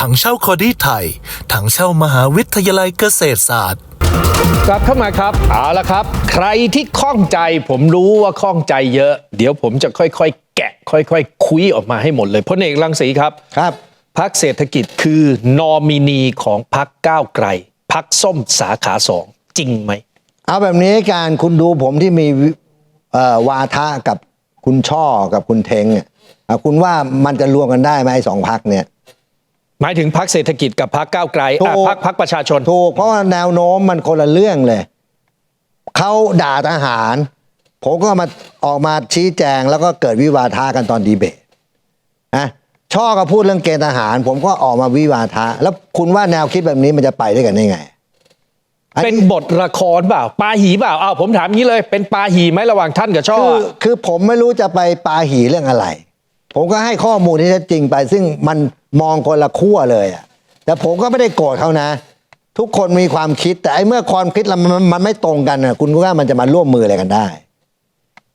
ถังเช่าคอดี้ไทย ถังเช่ามหาวิทยาลัยเกษตรศาสตร์ กลับเข้ามาครับเอาละครับ ใครที่ข้องใจผมรู้ว่าข้องใจเยอะ เดี๋ยวผมจะค่อยๆ แกะ ค่อยๆคุยออกมาให้หมดเลยพลเอกรังสีครับครับพักเศรษฐกิจคือนอมินีของพักก้าวไกลพักส้มสาขาสองจริงไหม เอาแบบนี้การคุณดูผมที่มีวิเอ่อวาทะกับคุณช่อกับคุณเทงอะอะคุณว่ามันจะรวมกันได้ไหมไอ้สองพักเนี่ย หมายถึงพักเศรษฐกิจกับพักก้าวไกลถูอะกพักพักประชาชน ถูกเพราะว่าแนวโน้มมันคนละเรื่องเลย เขาด่าทหาร ผมก็มาออกมาชี้แจงแล้วก็เกิดวิวาทะกันตอนดีเบตนะช่อก็พูดเรื่องเกณฑ์ทหาร ผมก็ออกมาวิวาทะ แล้วคุณว่าแนวคิดแบบนี้มันจะไปด้วยกันได้ไงอันเป็นนี้บทละครเปล่าปาหีเปล่าอ้าวผมถามงี้เลย เป็นปาหีไหมระหว่างท่านกับช่อคือคือผมไม่รู้จะไปปาหีเรื่องอะไร ผมก็ให้ข้อมูลที่แท้จริงไป ซึ่งมัน มองคนละขั้วเลยอะแต่ผมก็ไม่ได้โกรธเขานะ ทุกคนมีความคิด แต่ไอ้เมื่อความคิดเรามันมันไม่ตรงกันน่ะคุณว่ามันจะมาร่วมมืออะไรกันได้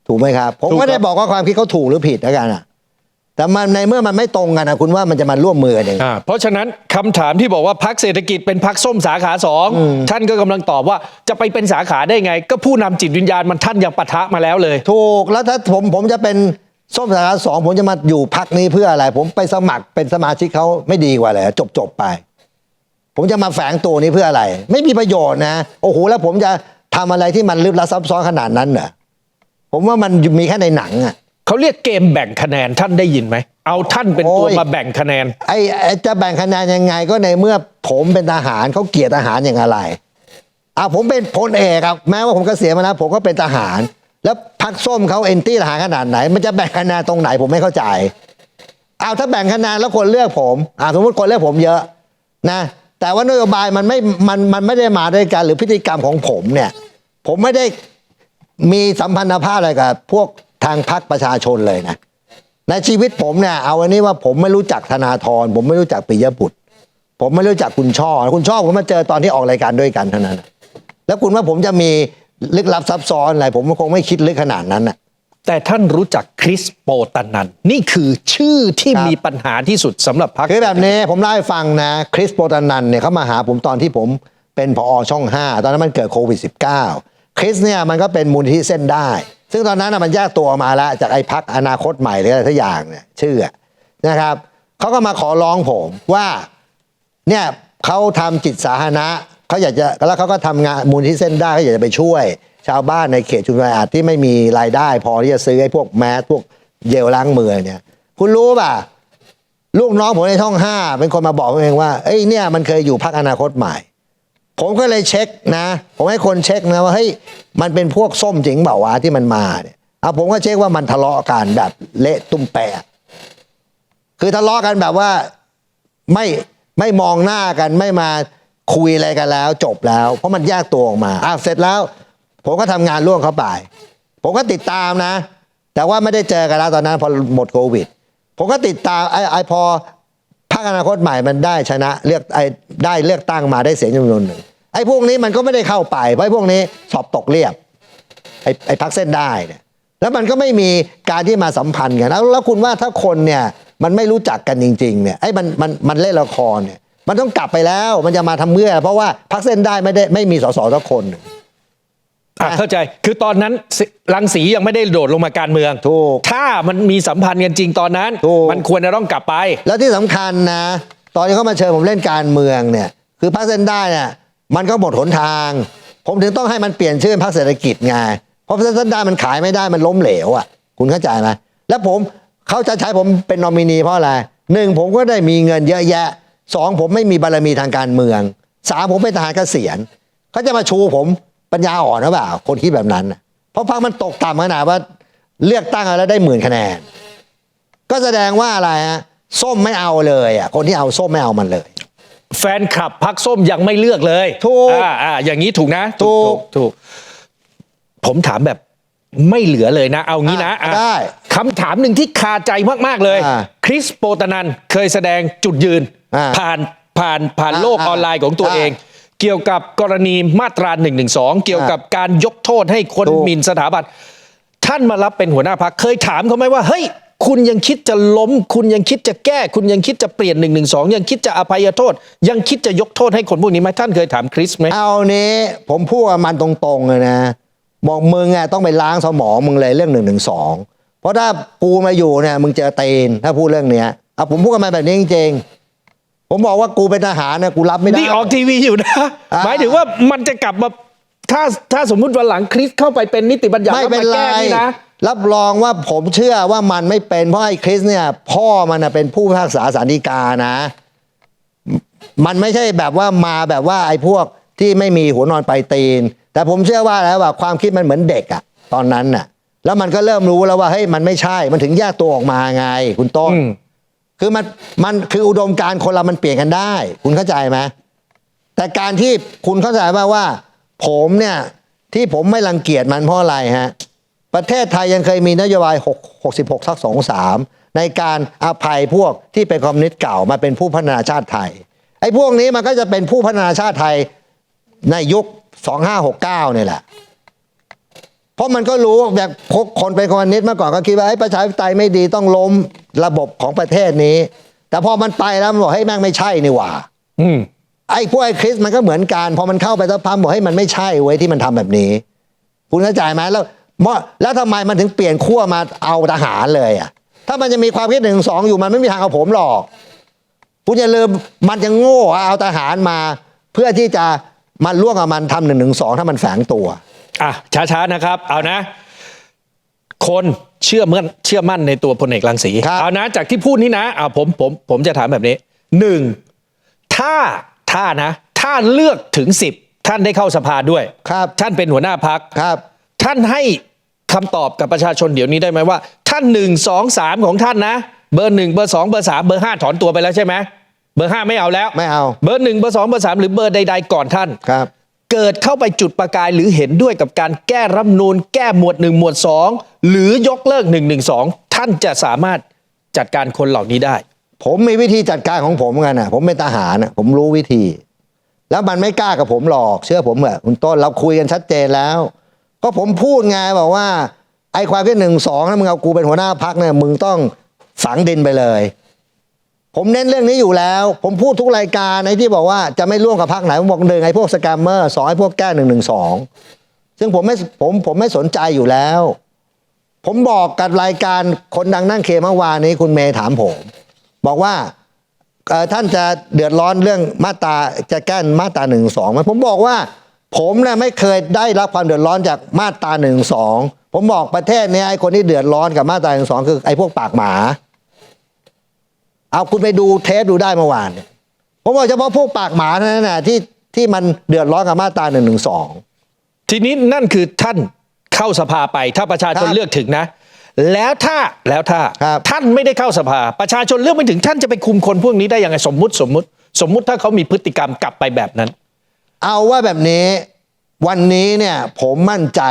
ถูกไหมครับ ผมถูกครับไม่ได้บอกว่าความคิดเขาถูกหรือผิดแล้วกันอะแต่มันในเมื่อมันไม่ตรงกันนะคุณว่ามันจะมาร่วมมือกันยังไงอ่าเพราะฉะนั้นคำถามที่บอกว่าพักเศรษฐกิจเป็นพักส้มสาขาสองท่านก็กำลังตอบว่าจะไปเป็นสาขาได้ไง ก็ผู้นำจิตวิญญาณมันท่านยังปะทะมาแล้วเลย ถูกแล้วถ้าผมผมจะเป็น ส้มสาขาสองผมจะมาอยู่พักนี้เพื่ออะไร ผมไปสมัครเป็นสมาชิกเขาไม่ดีกว่าเลยจบจบๆไป ผมจะมาแฝงตัวนี้เพื่ออะไร ไม่มีประโยชน์นะ โอ้โหแล้วผมจะทำอะไรที่มันลึกลับซับซ้อนขนาดนั้นเหรอผมว่ามันมีแค่ในหนังอะเขาเรียกเกมแบ่งคะแนนท่านได้ยินไหม เอาท่านเป็นตัวโอ้ยมาแบ่งคะแนนไอ้ไอ้จะแบ่งคะแนนยังไงก็ในเมื่อผมเป็นทหารเขาเกลียดทหารอย่างอะไรอะผมเป็นพลเอกครับแม้ว่าผมเกษียณมาแล้วผมก็เป็นทหาร แล้วพักส้มเขาเอนตี้ทหารขนาดไหน มันจะแบ่งคะแนนตรงไหนผมไม่เข้าใจเอาถ้าแบ่งคะแนนแล้วคนเลือกผมอ่าสมมติคนเลือกผมเยอะนะแต่ว่านโยบายมันไม่มันมันไม่ได้มาด้วยกันหรือพฤติกรรมของผมเนี่ย ผมไม่ได้มีสัมพันธภาพอะไรกับ พวกทางพรรคประชาชนเลยนะในชีวิตผมเนี่ยเอาวันนี้ว่าผมไม่รู้จักธนาธรผมไม่รู้จักปิยบุตร ผมไม่รู้จักคุณช่อ คุณช่อผมมาเจอตอนที่ออกรายการด้วยกันเท่านั้น แล้วคุณว่าผมจะมี ลึกลับซับซ้อนอะไรผมก็คงไม่คิดลึกขนาดนั้นน่ะ แต่ท่านรู้จักคริสโปตันนัน นี่คือชื่อที่ครับ มีปัญหาที่สุดสำหรับพรรคคือแบบนี้ผมเล่าให้ฟังนะ คริสโปตันนันเนี่ยเขามาหาผมตอนที่ผมเป็นผอช่อง 5 ตอนนั้นมันเกิดโควิด -19 คริสเนี่ยมันก็เป็นมูลนิธิเส้นได้ ซึ่งตอนนั้นน่ะมันแยกตัวออกมาแล้วจากไอ้พักอนาคตใหม่หรืออะไรทุกอย่างเนี่ยชื่ออะนะครับเขาก็มาขอร้องผมว่า เนี่ยเขาทำจิตสาธารณะ เขาอยากจะแล้วเขาก็ทำงานมูลที่เส้นได้เขาอยากจะไปช่วย ชาวบ้านในเขตชุมชนอาดที่ไม่มีรายได้ พอที่จะซื้อไอ้พวกแมสพวกเจลล้างมือเนี่ย คุณรู้ป่ะลูกน้องผมในช่องห้าเป็นคนมาบอกผมเองว่าเอ้ยเนี่ยมันเคยอยู่พักอนาคตใหม่ ผมก็เลยเช็คนะ ผมให้คนเช็คนะว่าเฮ้ยมันเป็นพวกส้มจริงเปล่าวะที่มันมาเนี่ยเอาผมก็เช็คว่ามันทะเลาะกันแบบเละตุ้มแปะคือทะเลาะกันแบบว่าไม่ไม่มองหน้ากันไม่มา คุยอะไรกันแล้วจบแล้ว เพราะมันแยกตัวออกมาอะเสร็จแล้ว ผมก็ทำงานร่วมเขาไป ผมก็ติดตามนะ แต่ว่าไม่ได้เจอกันแล้วตอนนั้นพอหมดโควิด ผมก็ติดตามไอ้ไอ้พอพรรคอนาคตใหม่มันได้ชนะเลือกไอ้ได้เลือกตั้งมาได้เสียงจำนวนหนึ่งไอ้พวกนี้มันก็ไม่ได้เข้าไปเพราะไอ้พวกนี้สอบตกเรียบไอ้ไอ้พักเส้นได้เนี่ยแล้วมันก็ไม่มีการที่มาสัมพันธ์กันแล้วแล้วคุณว่าถ้าคนเนี่ยมันไม่รู้จักกันจริงๆเนี่ยไอ้มันมันมันเล่นละครเนี่ย มันต้องกลับไปแล้วมันจะมาทำเมื่อ เพราะว่าพักเส้นได้ไม่ได้ไม่มีสสสักคนหนึ่งอะเข้าใจคือตอนนั้นสิรังสียังไม่ได้โดดลงมาการเมืองถูกถ้ามันมีสัมพันธ์กันจริงตอนนั้นถูกมันควรจะต้องกลับไป แล้วที่สำคัญนะ ตอนที่เขามาเชิญผมเล่นการเมืองเนี่ย คือพรรคเส้นได้เนี่ยมันก็หมดหนทาง ผมถึงต้องให้มันเปลี่ยนชื่อเป็นพรรคเศรษฐกิจไงเพราะพรรคเส้นได้มันขายไม่ได้มันล้มเหลวอะ คุณเข้าใจไหมแล้วผมเขาจะใช้ผมเป็นนอมินีเพราะอะไรหนึ่งผมก็ได้มีเงินเยอะแยะ สองผมไม่มีบารมีทางการเมืองสามผมเป็นทหารเกษียณเขาจะมาชูผมปัญญาอ่อนหรือเปล่าคนคิดแบบนั้นน่ะเพราะพรรคมันตกต่ำขนาดว่าเลือกตั้งแล้วได้หมื่นคะแนน ก็แสดงว่าอะไรฮะส้มไม่เอาเลยอะคนที่เอาส้มไม่เอามันเลย แฟนคลับพักส้มยังไม่เลือกเลยถูกอ่าอ่าอย่างนี้ถูกนะถูกถูกผมถามแบบไม่เหลือเลยนะ เอางี้นะอะอะได้คำถามหนึ่งที่คาใจมาก ๆ เลยอ่าคริสโปตนันเคยแสดงจุดยืนอ่า ผ่านผ่านผ่านอ่าโลกออนไลน์ของตัวอ่าเอง เกี่ยวกับกรณีมาตรา1นึเกี่ยวกับการยกโทษให้คนถูกหมิ่นสถาบันท่านมารับเป็นหัวหน้าพักเคยถามเขาไหมว่าเฮ้ยคุณยังคิดจะล้ม คุณยังคิดจะแก้ คุณยังคิดจะเปลี่ยนหนึ่งหนึ่งสองยังคิดจะอภัยโทษ ยังคิดจะยกโทษให้คนพวกนี้ไหมท่านเคยถามคริสไหมเอานี้ผมพูดกับมันตรงๆเลยนะบอกมึงอะต้องไปล้างสมองมึงเลยเรื่องหนึ่งหนึ่งสองเพราะถ้ากูมาอยู่เนี่ยมึงเจอเตนถ้าพูดเรื่องเนี้ยเอาผมพูดกับมันแบบนี้จริงๆ ผมบอกว่ากูเป็นทหารเนี่ยกูรับไม่ได้ นี่ออกทีวีอยู่นะ อ่า หมายถึงว่ามันจะกลับมาถ้าถ้าสมมุติวันหลังคริสเข้าไปเป็นนิติบัญญัติไม่แล้วเป็นมาไรแก้นี่นะ รับรองว่าผมเชื่อว่ามันไม่เป็นเพราะไอ้คริสเนี่ย พ่อมันน่ะเป็นผู้พิพากษาสารดีกานะ มันไม่ใช่แบบว่ามาแบบว่าไอ้พวกที่ไม่มีหัวนอนไปลายตีน แต่ผมเชื่อว่าแล้วว่าความคิดมันเหมือนเด็กอะตอนนั้นน่ะ แล้วมันก็เริ่มรู้แล้วว่าเฮ้ยมันไม่ใช่มันถึงแยกตัวออกมาไง คุณต้น อืม คือมันมันคืออุดมการคนเรามันเปลี่ยนกันได้ คุณเข้าใจไหมแต่การที่คุณเข้าใจว่าว่า ผมเนี่ยที่ผมไม่รังเกียจมันเพราะอะไรฮะประเทศไทยยังเคยมีนโยบาย6 66ทัก23 ในการอภัยพวกที่เป็นคอมมิวนิสต์เก่ามาเป็นผู้พัฒนาชาติไทยไอ้พวกนี้มันก็จะเป็นผู้พัฒนาชาติไทยในยุค 2569เนี่ยแหละ ราะมันก็รู้แบบคนเป็นคอมมิวนิสต์เมื่อก่อนก็คิดว่าไอ้ประชาธิปไตยไม่ดีต้องล้มระบบของประเทศนี้ แต่พอมันไปแล้วมันบอกให้แม่งไม่ใช่นี่หว่า อืมไอ้พวกไอ้คริสมันก็เหมือนกันพอมันเข้าไปสักพักบอกให้มันไม่ใช่เว้ยที่มันทำแบบนี้ คุณเข้าใจไหมแล้วมแล้วทำไมมันถึงเปลี่ยนขั้วมาเอาทหารเลยอะ ถ้ามันจะมีความคิดหนึ่งสองอยู่มันไม่มีทางเอาผมหรอกคุณอย่าลืมมันจะโง่เอาทหารมา เพื่อที่จะมาล่วงกับมันทำหนึ่งหนึ่งสองถ้ามันแฝงตัว อะช้าๆนะครับ เอานะ คนเชื่อมั่นเชื่อมั่นในตัวพลเอกรังสีครับ เอานะจากที่พูดนี้นะอะผมผมผมจะถามแบบนี้หนึ่งถ้าถ้านะ ถ้าเลือกถึงสิบท่านได้เข้าสภาด้วย ครับท่านเป็นหัวหน้าพัก ครับ ท่านให้คำตอบกับประชาชนเดี๋ยวนี้ได้ไหมว่า ท่านหนึ่งสองสามของท่านนะ เบอร์หนึ่งเบอร์สองเบอร์สามเบอร์ห้าถอนตัวไปแล้วใช่ไหมเบอร์ห้าไม่เอาแล้วไม่เอา เบอร์หนึ่งเบอร์สองเบอร์สามหรือเบอร์ใด ๆ ก่อนท่าน ครับ เกิดเข้าไปจุดประกายหรือเห็นด้วยกับการแก้รัฐนูนแก้หมวดหนึ่งหมวดสองหรือยกเลิกหนึ่งหนึ่งสองท่านจะสามารถจัดการคนเหล่านี้ได้ ผมมีวิธีจัดการของผมกันนะผมเป็นทหารนะผมรู้วิธี แล้วมันไม่กล้ากับผมหรอกเชื่อผมเถอะคุณต้นเราคุยกันชัดเจนแล้ว ก็ผมพูดไงบอกว่าไอ้ความคิดหนึ่งสองถ้ามึงเอากูเป็นหัวหน้าพักเนี่ยมึงต้องฝังดินไปเลย ผมเน้นเรื่องนี้อยู่แล้ว ผมพูดทุกรายการในที่บอกว่าจะไม่ร่วมกับพักไหนผมบอกหนึ่งไอ้พวกสแกมเมอร์สองไอ้พวกแก้หนึ่งหนึ่งสองซึ่งผมไม่ผมผมไม่สนใจอยู่แล้ว ผมบอกกับรายการคนดังนั่งเคเมื่อวานนี้คุณเมย์ถามผม บอกว่าท่านจะเดือดร้อนเรื่องมาตาจะแก้มาตาหนึ่งสองไหมผมบอกว่า ผมเนี่ยไม่เคยได้รับความเดือดร้อนจากมาตาหนึ่งสองผมบอกประเทศเนี้ไอ้คนที่เดือดร้อนกับมาตาหนึ่งสองคือไอ้พวกปากหมา เอาคุณไปดูเทปดูได้เมื่อวานเนี่ยผมบอกเฉพาะพวกปากหมาเท่านั้นนะที่ที่มันเดือดร้อนกับมาตราหนึ่งหนึ่งสองทีนี้นั่นคือท่านเข้าสภาไป ถ้าประชาชนครับเลือกถึงนะ แล้วถ้าแล้วถ้าครับท่านไม่ได้เข้าสภา ประชาชนเลือกไม่ถึงท่านจะไปคุมคนพวกนี้ได้ยังไงสมมุติสมมุติ สมมุติถ้าเขามีพฤติกรรมกลับไปแบบนั้น เอาว่าแบบนี้วันนี้เนี่ยผมมั่นใจ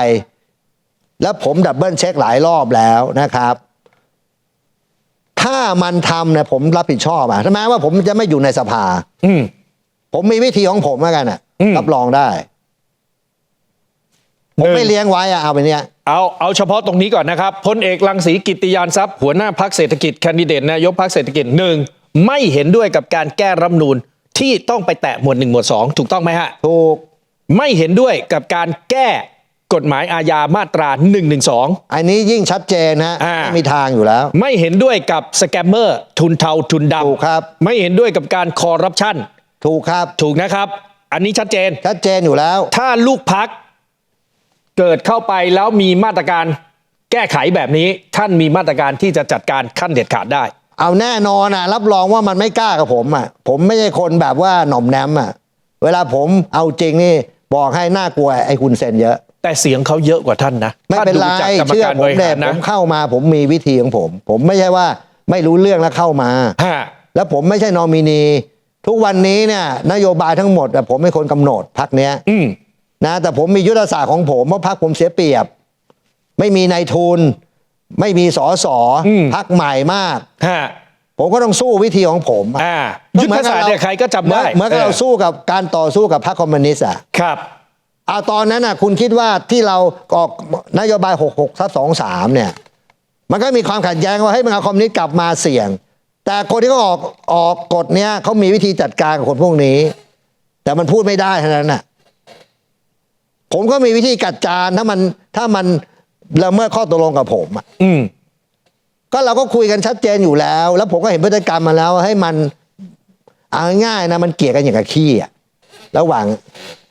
และผมดับเบิลเช็คหลายรอบแล้วนะครับ ถ้ามันทำเนี่ยผมรับผิดชอบอะแม้ว่าผมจะไม่อยู่ในสภา อืม ผมมีวิธีของผมแล้วกันอะ อืม รับรองได้ ผมไม่เลี้ยงไว้อะเอาไปเนี่ย เอาเอาเฉพาะตรงนี้ก่อนนะครับพลเอกรังสีกิตติยานทรัพย์หัวหน้าพักเศรษฐกิจแคนดิเดตนายกพักเศรษฐกิจหนึ่งไม่เห็นด้วยกับการแก้รัฐธรรมนูนที่ต้องไปแตะหมวดหนึ่งหมวดสองถูกต้องไหมฮะ ถูก ไม่เห็นด้วยกับการแก้ กฎหมายอาญามาตรา1นึอันนี้ยิ่งชัดเจนนะอ่า ไม่มีทางอยู่แล้ว ไม่เห็นด้วยกับสแกมเมอร์ทุนเทาทุนดำถูกครับไม่เห็นด้วยกับการคอร์รัปชันถูกครับ ถูกนะครับ อันนี้ชัดเจน ชัดเจนอยู่แล้ว ถ้าลูกพักเกิดเข้าไปแล้วมีมาตรการแก้ไขแบบนี้ ท่านมีมาตรการที่จะจัดการขั้นเด็ดขาดได้ เอาแน่นอนอะ รับรองว่ามันไม่กล้ากับผมอะ ผมไม่ใช่คนแบบว่าหน่อมแนมอะ เวลาผมเอาจริงนี่ บอกให้น่ากลัวไอ้คุณเซนเยอะ แต่เสียงเขาเยอะกว่าท่านนะไม่เป็นไรท่าดูจากกรรมเชื่อการผบมริเด็หารผนะมเข้ามาผมมีวิธีของผม ผมไม่ใช่ว่าไม่รู้เรื่องแล้วเข้ามาฮะแล้วผมไม่ใช่นอมินี ทุกวันนี้เนี่ยนโยบายทั้งหมดอะผมเป็นคนกำหนดพักเนี้ยอืมนะแต่ผมมียุทธศาสตร์ของผมเพราะพักผมเสียเปรียบ ไม่มีนายทุน ไม่มีสอสออืมพักใหม่มากฮะ ผมก็ต้องสู้วิธีของผมอะอ่าก็ยุทธศาสตร์เนี่ยใครก็จำได้เหมือนกับเราสู้กับการต่อสู้กับพรรคคอมมิวนิสต์อะครับ เอาตอนนั้นน่ะคุณคิดว่าที่เราออกนโยบาย 66ทับ23 เนี่ย มันก็มีความขัดแย้งว่าให้ยมึงเอาคอมมิวนิสต์กลับมาเสี่ยง แต่คนที่เขาออกออกกฎเนี้ยเขามีวิธีจัดการกับคนพวกนี้ แต่มันพูดไม่ได้เท่านั้นน่ะผมก็มีวิธีกัดจานถ้ามันถ้ามันละเมิดข้อตกลงกับผมอะอืม ก็เราก็คุยกันชัดเจนอยู่แล้ว แล้วผมก็เห็นพฤติกรรมมาแล้วให้มันเอาง่ายนะมันเกลียดกันอย่างกับขี้อะระหว่าง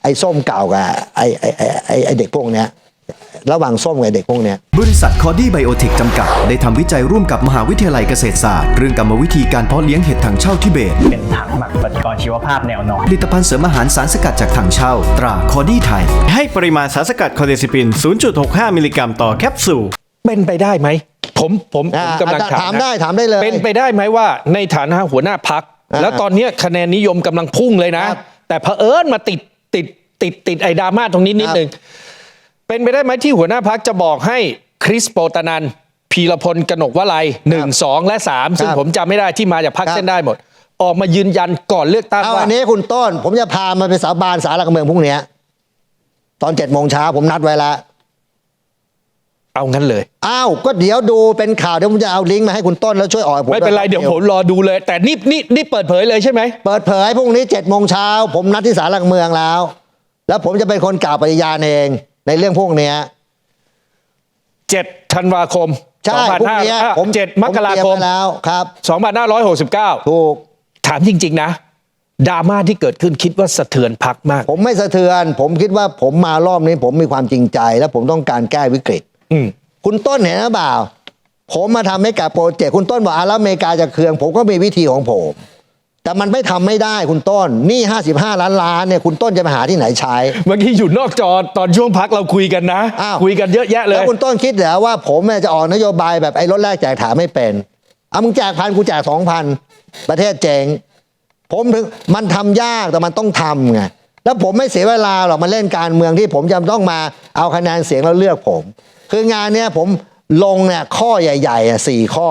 ไอ้ส้มเก่ากับไอ้ไอ้ไอ้ไอ้เด็กพวกเนี้ยระหว่างส้มกับเด็กพวกเนี้ยบริษัทคอดี้ไบโอเทคจำกัด ได้ทำวิจัยร่วมกับมหาวิทยาลัยเกษตรศาสตร์ เรื่องกรรมวิธีการเพาะเลี้ยงเห็ดถังเช่าทิเบต เป็นถังหมักปฏิกรณ์ชีวภาพแนวนอนผลิตภัณฑ์เสริมอาหารสารสกัดจากถังเช่า ตราคอดี้ไทย ให้ปริมาณสารสกัดคอเดซิปิน 0.65 มิลลิกรัมต่อแคปซูล เป็นไปได้ไหม ผมผมผมอ่ากำลังถามถามนะ ได้ถามได้เลย เป็นไปได้ไหมว่าในฐานะหัวหน้าพัก อ่าแล้วตอนเนี้ยคะแนนนิยมกำลังพุ่งเลยนะ ครับแต่เผอิญมาติดติดติดติดไอ้ดราม่าตรงนี้นิดครับนึง เป็นไปได้ไหมที่หัวหน้าพักจะบอกให้คริสโปตนันพีรพลกนกวลัยหนึ่งสองและสามซึ่งครับผมจำไม่ได้ที่มาจากพักครับ เส้นได้หมด ออกมายืนยันก่อนเลือกตั้งเอาว่า อันนี้คุณต้น ผมจะพามาไปสาบานสารหลักเมืองพรุ่งเนี้ยตอนเจ็ดโมงเช้าผมนัดไว้แล้ว เอางั้นเลย อ้าว ก็เดี๋ยวดูเป็นข่าวเดี๋ยวผมจะเอาลิงก์มาให้คุณต้นแล้วช่วยออกให้ผมไม่เป็นไรเดี๋ยวผมรอดูเลย แต่นี่นี่นี่เปิดเผยเลยใช่ไหมเปิดเผยพรุ่งนี้เจ็ดโมงเช้าผมนัดที่สารหลักเมืองแล้ว แล้วผมจะเป็นคนกล่าวปฏิญาณเองในเรื่องพวกเนี้ย7ธันวาคมใช่พรุ่งเนี้ยผมเจ็ดมกราคผมเตยไว้แล้วครับ2569ถูก ถามจริง ๆ นะดราม่าที่เกิดขึ้นคิดว่าสะเทือนพักมาก ผมไม่สะเทือน ผมคิดว่าผมมารอบนี้ ผมมีความจริงใจ และผมต้องการแก้วิกฤต อืมคุณต้นเห็นหรือเปล่า ผมมาทำให้กับโปรเจกต์คุณต้นบอกอาแล้วอเมริกาจะเคือง ผมก็มีวิธีของผม แต่มันไม่ทำไม่ได้คุณต้นหนี่ 55 ล้านล้านเนี่ยคุณต้นจะไปหาที่ไหนใช้ เมื่อกี้อยู่นอกจอตอนช่วงพักเราคุยกันนะ อ้าว คุยกันเยอะแยะเลแล้ยวคุณต้นคิดเหรอว่าผมเนี่ยจะออกนโยบายแบบไอ้รถแรกแจกถามไม่เป็นเอามึงแจกพันกูแจกสองพันประเทศเจ๊งผมถึงมันทำยากแต่มันต้องทำไงแล้วผมไม่เสียเวลาหรอกมาเล่นการเมืองที่ผมจะต้องมาเอาคะแนนเสียงแล้วเลือกผม คืองานเนี้ยผมลงเนี่ยข้อใหญ่ๆอะสี่ข้อ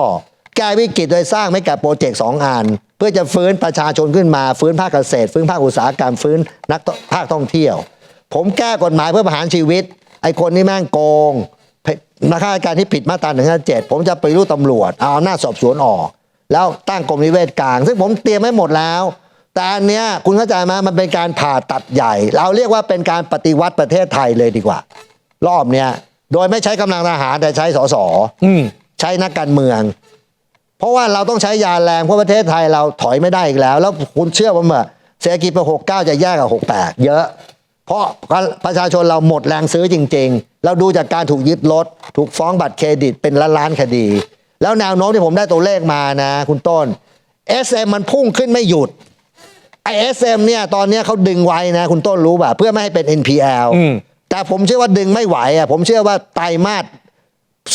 แก้วิกฤตโดยสร้างไม่กับโปรเจกต์สองอันเพื่อจะฟื้นประชาชนขึ้นมา ฟื้นภาคเกษตร ฟื้นภาคอุตสาหกรรมฟื้นนักภาคท่องเที่ยว ผมแก้กฎหมายเพื่อประหารชีวิต ไอ้คนที่แม่งโกงนักข้าราชการที่ผิดมาตราหนึ่งเจ็ดผมจะไปรู้ตำรวจ เอาอำนาสอบสวนออก แล้วตั้งกรมนิเวศกลาง ซึ่งผมเตรียมไว้หมดแล้ว แต่อันเนี้ยคุณเข้าใจไหมมันเป็นการผ่าตัดใหญ่ เราเรียกว่าเป็นการปฏิวัติประเทศไทยเลยดีกว่า รอบเนี้ย โดยไม่ใช้กำลังทหารแต่ใช้สสอืมใช้นักการเมือง เพราะว่าเราต้องใช้ยาแรงเพราะประเทศไทยเราถอยไม่ได้อีกแล้ว แล้วคุณเชื่อผมเหรอเศรษฐกิจปีหกเก้าจะแย่กับหกแปดเยอะ เพราะประชาชนเราหมดแรงซื้อจริง ๆ เราดูจากการถูกยึดรถ ถูกฟ้องบัตรเครดิตเป็นล้านล้านๆคดี แล้วแนวโน้มที่ผมได้ตัวเลขมานะ คุณต้น SM มันพุ่งขึ้นไม่หยุดไอเอสเอ็มเนี่ยตอนเนี้ยเขาดึงไว้นะ คุณต้นรู้ป่ะ เพื่อไม่ให้เป็น NPL อืม แต่ผมเชื่อว่าดึงไม่ไหวอะผมเชื่อว่าไตรมาส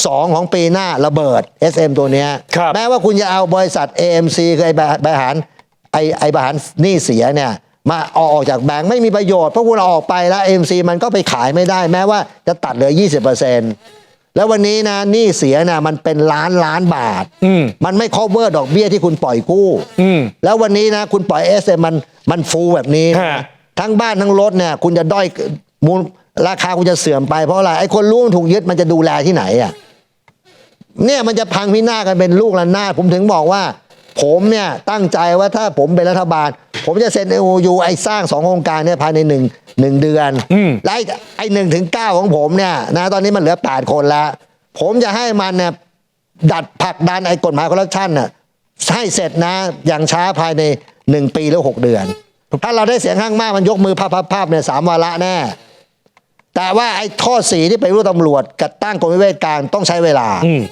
สองของปีหน้าระเบิด SM ตัวเนี้ยครับแม้ว่าคุณจะเอาบริษัท AMC คือไอ้บริบริหารไอ้ไอ้บริหารหนี้เสียเนี่ยมาเอาออกจากแบงค์ไม่มีประโยชน์เพราะคุณเอาออกไปแล้ว AMC มันก็ไปขายไม่ได้ แม้ว่าจะตัดเหลือ 20%แล้ววันนี้นะหนี้เสียน่ะมันเป็นล้านล้านบาทอืมมันไม่ cover ดอกเบี้ยที่คุณปล่อยกู้อืมแล้ววันนี้นะคุณปล่อยเอสเมันมันฟูแบบนี้นะฮะทั้งบ้านทั้งรถเนี่ยคุณจะด้อยมูล ราคาคุณจะเสื่อมไปเพราะอะไรไอ้คนรู้มันถูกยึดมันจะดูแลที่ไหนอะเนี่ยมันจะพังพินาศกันเป็นลูกระนาดผมถึงบอกว่า ผมเนี่ยตั้งใจว่าถ้าผมเป็นรัฐบาล ผมจะเซ็น MOU ไอ้สร้างสองโครงการเนี่ยภายในหนึ่งหนึ่งเดือนอืมและไอ้ไอ้หนึ่งถึงเก้าของผมเนี่ยนะตอนนี้มันเหลือแปดคนแล้วผมจะให้มันเนี่ยดัดผลักดันไอ้กฎหมายคอร์รัปชันน่ะให้เสร็จนะอย่างช้าภายในหนึ่งปีหรือหกเดือน ถ้าเราได้เสียงข้างมากมันยกมือภาพภาพภาพเนี่ยสามวาระแน่ แต่ว่าไอ้ข้อสีที่ไปรู้ตำรวจกับตั้งกรมวิเวกกลางต้องใช้เวลา อืม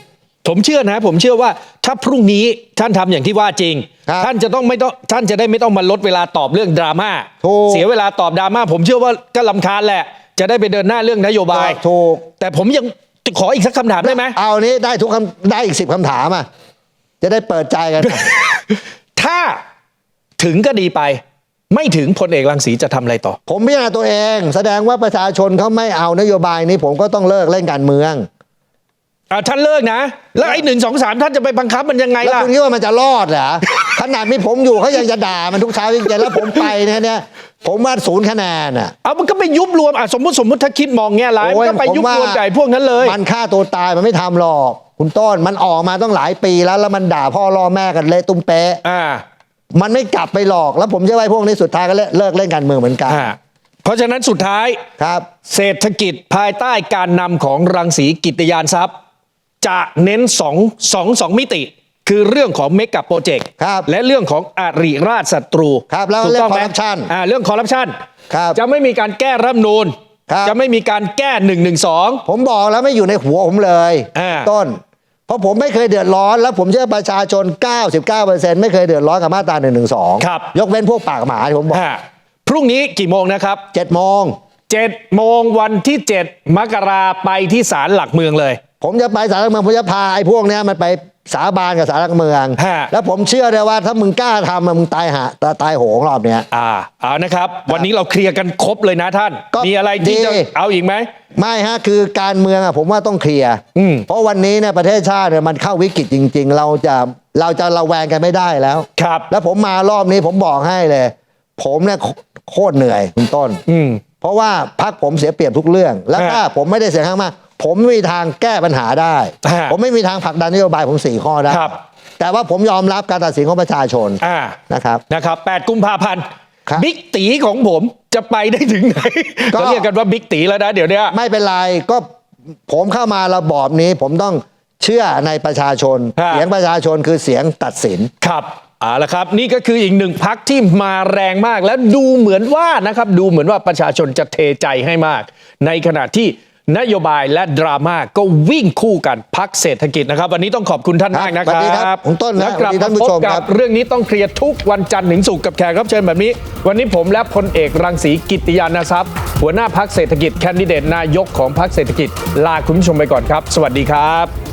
ผมเชื่อนะ ผมเชื่อว่าถ้าพรุ่งนี้ท่านทำอย่างที่ว่าจริง ครับท่านจะต้องไม่ต้องท่านจะได้ไม่ต้องมาลดเวลาตอบเรื่องดราม่าถูก เสียเวลาตอบดราม่าผมเชื่อว่าก็ลำคาญแหละ จะได้ไปเดินหน้าเรื่องนโยบาย ถูก แต่ผมยังขออีกสักคำถามได้ไหม เอานี้ได้ทุกคำได้อีกสิบคำถามอะ จะได้เปิดใจกัน ถ้าถึงก็ดีไป ไม่ถึงพลเอกรังสีจะทำอะไรต่อ ผมพิจารณาตัวเอง แสดงว่าประชาชนเขาไม่เอานโยบายนี้ผมก็ต้องเลิกเล่นการเมืองอ่าท่านเลิกนะ แล้วไอ้หนึ่งสองสามท่านจะไปบังคับมันยังไงแล้วล่ะคุณคิดว่ามันจะรอดเหรอขนาดมีผมอยู่เขายังจะด่ามันทุกเช้าทุกเย็นแล้วผมไปเนี่ยเนี่ยผมว่าศูนย์คะแนนอะเอามันก็ไปยุบรวมอะสมมติสมมติถ้าคิดมองแง่ร้ายโอ้มันก็ไปยุบรวมกับไอ้พวกนั้นเลย มันฆ่าตัวตายมันไม่ทำหรอก คุณต้นมันออกมาต้องหลายปีแล้วแล้วมันด่าพ่อล่อแม่กันเละตุ้มเป๊ะอ่า มันไม่กลับไปหลอก แล้วผมเชื่อว่าไอ้พวกนี้สุดท้ายก็เลิกเลิกเล่นการเมืองเหมือนกัน อ่าเพราะฉะนั้นสุดท้าย ครับ เศรษฐกิจภายใต้การนำของรังสีกิตยานทรัพย์ จะเน้นสองสองสองมิติ คือเรื่องของเมกะโปรเจกต์ครับและเรื่องของอริราชศัตรูครับแล้วถูกเรื่องต้ไหม corruption อ่าเรื่องคอร์รัปชันครับจะไม่มีการแก้รัฐธรรมนูนครับ จะไม่มีการแก้หนึ่งหนึ่งสอง ผมบอกแล้วไม่อยู่ในหัวผมเลย อ่า ต้น เพราะผมไม่เคยเดือดร้อน แล้วผมเชื่อประชาชน 99%ไม่เคยเดือดร้อนกับมาตรา1นึครับ ยกเว้นพวกปากหมาที่ผมบอกพรุ่งนี้กี่โมงนะครับ7โมง7โมงวันที่ 7 มกราไปที่ศาลหลักเมืองเลย ผมจะไปสารหลักเมืองผมจะพาไอ้พวกเนี้ยมันไป สาบานกับสารหลักเมือง ฮะ แล้วผมเชื่อเลยว่าถ้ามึงกล้าทำอะมึงตายหาตายโหงรอบเนี้ย อ่าเอานะครับ วันนี้เราเคลียร์กันครบเลยนะท่าน ก็มีอะไรที่จะดี เอาอีกไหม ไม่ฮะคือการเมืองอะผมว่าต้องเคลียร์อืม เพราะวันนี้เนี่ยประเทศชาติเนี่ยมันเข้าวิกฤตจริง ๆ เราจะเราจะระแวงกันไม่ได้แล้ว ครับ แล้วผมมารอบนี้ผมบอกให้เลย ผมเนี่ยโคโคตรเหนื่อยคุณต้น อืม เพราะว่าพักผมเสียเปรียบทุกเรื่อง แล้วถ้าฮะ ผมไม่ได้เสียงข้างมาก ผมไม่มีทางแก้ปัญหาได้ฮะผมไม่มีทางผลักดันนโยบายผมสี่ข้อได้ครับ แต่ว่าผมยอมรับการตัดสินของประชาชนอ่า นะครับ นะครับ 8 กุมภาพันธ์ ครับบิ๊กตีของผมจะไปได้ถึงไหน ก็ ก็เรียกกันว่าบิ๊กตีแล้วนะ เดี๋ยวเนี้ย ไม่เป็นไรก็ผมเข้ามาระบอบนี้ ผมต้องเชื่อในประชาชน ฮะ เสียงประชาชนคือเสียงตัดสิน ครับเอาละครับ นี่ก็คืออีกหนึ่งพักที่มาแรงมาก แล้วดูเหมือนว่านะครับ ดูเหมือนว่าประชาชนจะเทใจให้มาก ในขณะที่ นโยบายและดราม่าก็วิ่งคู่กันพักเศรษฐกิจนะครับ วันนี้ต้องขอบคุณท่านครับมากนะคสวัสดีครัรับบผมต้นนะแล้วกลับสวัสดีมาท่านผู้พบชมกัครับ บ เรื่องนี้ต้องเคลียร์ทุกวันจันทร์ถึงศุกร์กับแขกรับเชิญแบบนี้ วันนี้ผมและพลเอกรังสีกิตติยานาทรัพย์หัวหน้าพักเศรษฐกิจแคนดิเดตนายกของพักเศรษฐกิจลาคุณผู้ชมไปก่อนครับ สวัสดีครับ